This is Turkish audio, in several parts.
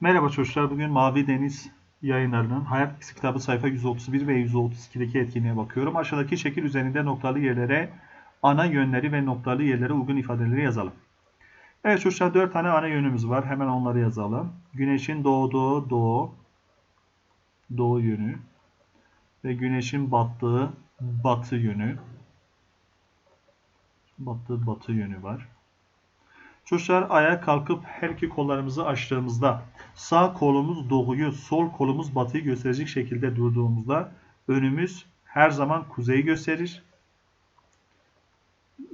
Merhaba çocuklar. Bugün Mavi Deniz yayınlarının Hayat Bilgisi kitabı sayfa 131 ve 132'deki etkinliğe bakıyorum. Aşağıdaki şekil üzerinde noktalı yerlere ana yönleri ve noktalı yerlere uygun ifadeleri yazalım. Evet çocuklar 4 tane ana yönümüz var. Hemen onları yazalım. Güneşin doğduğu doğu, doğu yönü ve güneşin battığı batı yönü. Batı batı yönü var. Çocuklar ayağa kalkıp her iki kollarımızı açtığımızda sağ kolumuz doğuyu, sol kolumuz batıyı gösterecek şekilde durduğumuzda önümüz her zaman kuzeyi gösterir.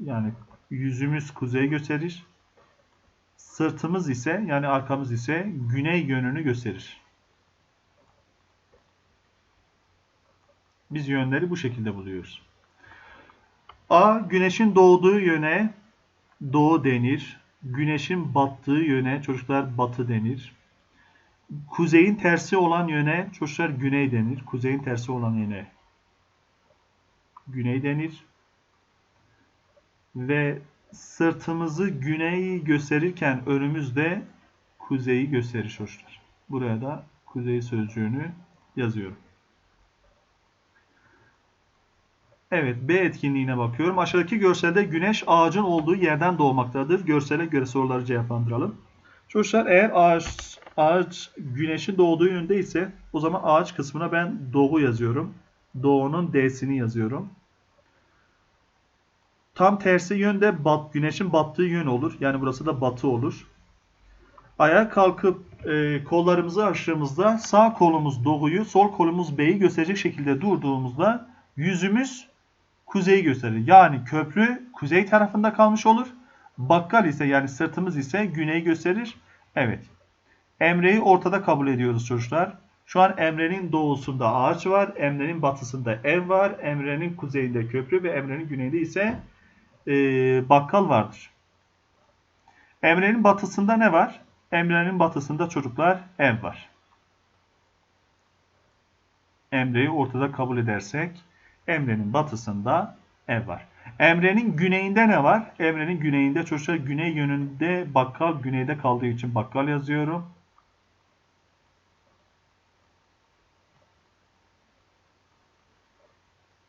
Yani yüzümüz kuzeyi gösterir. Sırtımız ise yani arkamız ise güney yönünü gösterir. Biz yönleri bu şekilde buluyoruz. A. Güneşin doğduğu yöne doğu denir. Güneşin battığı yöne çocuklar batı denir. Kuzeyin tersi olan yöne çocuklar güney denir. Kuzeyin tersi olan yöne güney denir. Ve sırtımızı güneyi gösterirken önümüzde kuzeyi gösterir çocuklar. Buraya da kuzey sözcüğünü yazıyorum. Evet B etkinliğine bakıyorum. Aşağıdaki görselde güneş ağacın olduğu yerden doğmaktadır. Görsele göre soruları cevaplandıralım. Çocuklar eğer ağaç, ağaç güneşin doğduğu yönde ise o zaman ağaç kısmına ben doğu yazıyorum. Doğunun D'sini yazıyorum. Tam tersi yönde bat, güneşin battığı yön olur. Yani burası da batı olur. Ayağa kalkıp e, kollarımızı açtığımızda sağ kolumuz doğuyu, sol kolumuz B'yi gösterecek şekilde durduğumuzda yüzümüz kuzeyi gösterir. Yani köprü kuzey tarafında kalmış olur. Bakkal ise yani sırtımız ise güneyi gösterir. Evet. Emre'yi ortada kabul ediyoruz çocuklar. Şu an Emre'nin doğusunda ağaç var. Emre'nin batısında ev var. Emre'nin kuzeyinde köprü ve Emre'nin güneyinde ise e, bakkal vardır. Emre'nin batısında ne var? Emre'nin batısında çocuklar ev var. Emre'yi ortada kabul edersek Emre'nin batısında ev var. Emre'nin güneyinde ne var? Emre'nin güneyinde çocuklar güney yönünde bakkal güneyde kaldığı için bakkal yazıyorum.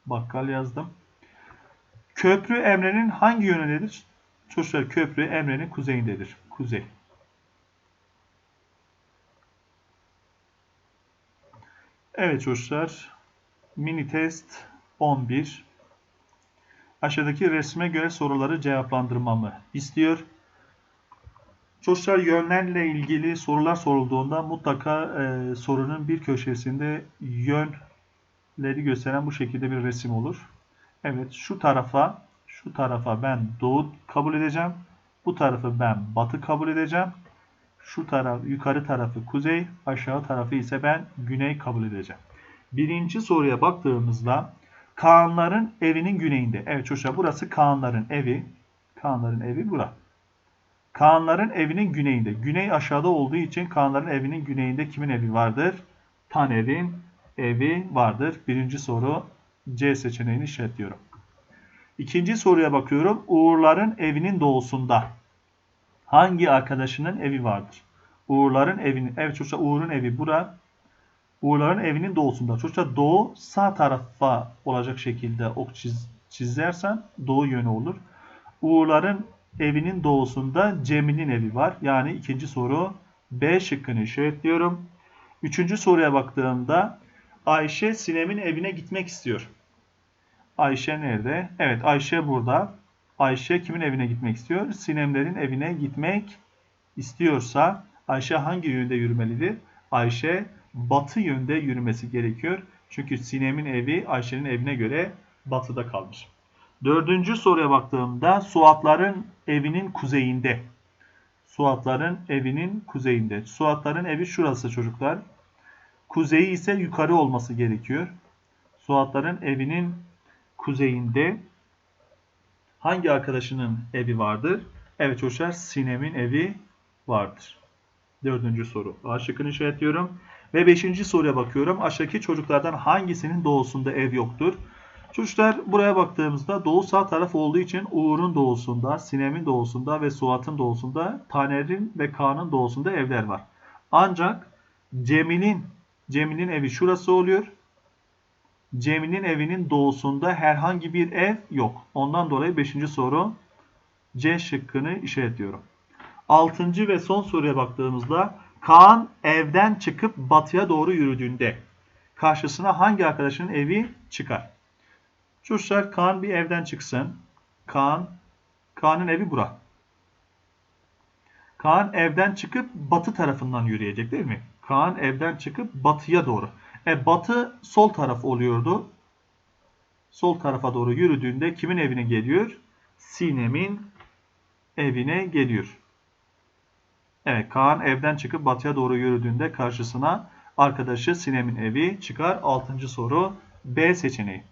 Bakkal yazdım. Köprü Emre'nin hangi yönündedir? Çocuklar köprü Emre'nin kuzeyindedir. Kuzey. Evet çocuklar. Mini test 11. Aşağıdaki resme göre soruları cevaplandırmamı istiyor. Çocuklar yönlerle ilgili sorular sorulduğunda mutlaka e, sorunun bir köşesinde yönleri gösteren bu şekilde bir resim olur. Evet şu tarafa şu tarafa ben doğu kabul edeceğim. Bu tarafı ben batı kabul edeceğim. Şu taraf yukarı tarafı kuzey, aşağı tarafı ise ben güney kabul edeceğim. Birinci soruya baktığımızda Kaanların evinin güneyinde. Evet çocuklar burası Kaanların evi. Kaanların evi bura. Kaanların evinin güneyinde. Güney aşağıda olduğu için Kaanların evinin güneyinde kimin evi vardır? Taner'in evi vardır. Birinci soru C seçeneğini işaretliyorum. İkinci soruya bakıyorum. Uğurların evinin doğusunda hangi arkadaşının evi vardır? Uğurların evinin, evet çocuklar Uğur'un evi bura. Uğurların evinin doğusunda. Çocuklar doğu sağ tarafa olacak şekilde ok çiz, çizersen doğu yönü olur. Uğurların evinin doğusunda Cemil'in evi var. Yani ikinci soru B şıkkını işaretliyorum. Üçüncü soruya baktığımda Ayşe Sinem'in evine gitmek istiyor. Ayşe nerede? Evet Ayşe burada. Ayşe kimin evine gitmek istiyor? Sinemlerin evine gitmek istiyorsa Ayşe hangi yönde yürümelidir? Ayşe batı yönde yürümesi gerekiyor. Çünkü Sinem'in evi Ayşe'nin evine göre batıda kalmış. Dördüncü soruya baktığımda Suatların evinin kuzeyinde. Suatların evinin kuzeyinde. Suatların evi şurası çocuklar. Kuzeyi ise yukarı olması gerekiyor. Suatların evinin kuzeyinde hangi arkadaşının evi vardır? Evet çocuklar Sinem'in evi vardır. Dördüncü soru. A şıkkını işaretliyorum. Ve beşinci soruya bakıyorum. Aşağıdaki çocuklardan hangisinin doğusunda ev yoktur? Çocuklar buraya baktığımızda doğu sağ taraf olduğu için Uğur'un doğusunda, Sinem'in doğusunda ve Suat'ın doğusunda, Taner'in ve Kaan'ın doğusunda evler var. Ancak Cemil'in Cemil'in evi şurası oluyor. Cemil'in evinin doğusunda herhangi bir ev yok. Ondan dolayı 5. soru C şıkkını işaretliyorum. 6. ve son soruya baktığımızda Kaan evden çıkıp batıya doğru yürüdüğünde karşısına hangi arkadaşının evi çıkar? Çocuklar Kaan bir evden çıksın. Kaan, Kaan'ın evi bura. Kaan evden çıkıp batı tarafından yürüyecek değil mi? Kaan evden çıkıp batıya doğru. E batı sol taraf oluyordu. Sol tarafa doğru yürüdüğünde kimin evine geliyor? Sinem'in evine geliyor. Evet Kaan evden çıkıp batıya doğru yürüdüğünde karşısına arkadaşı Sinem'in evi çıkar. Altıncı soru B seçeneği.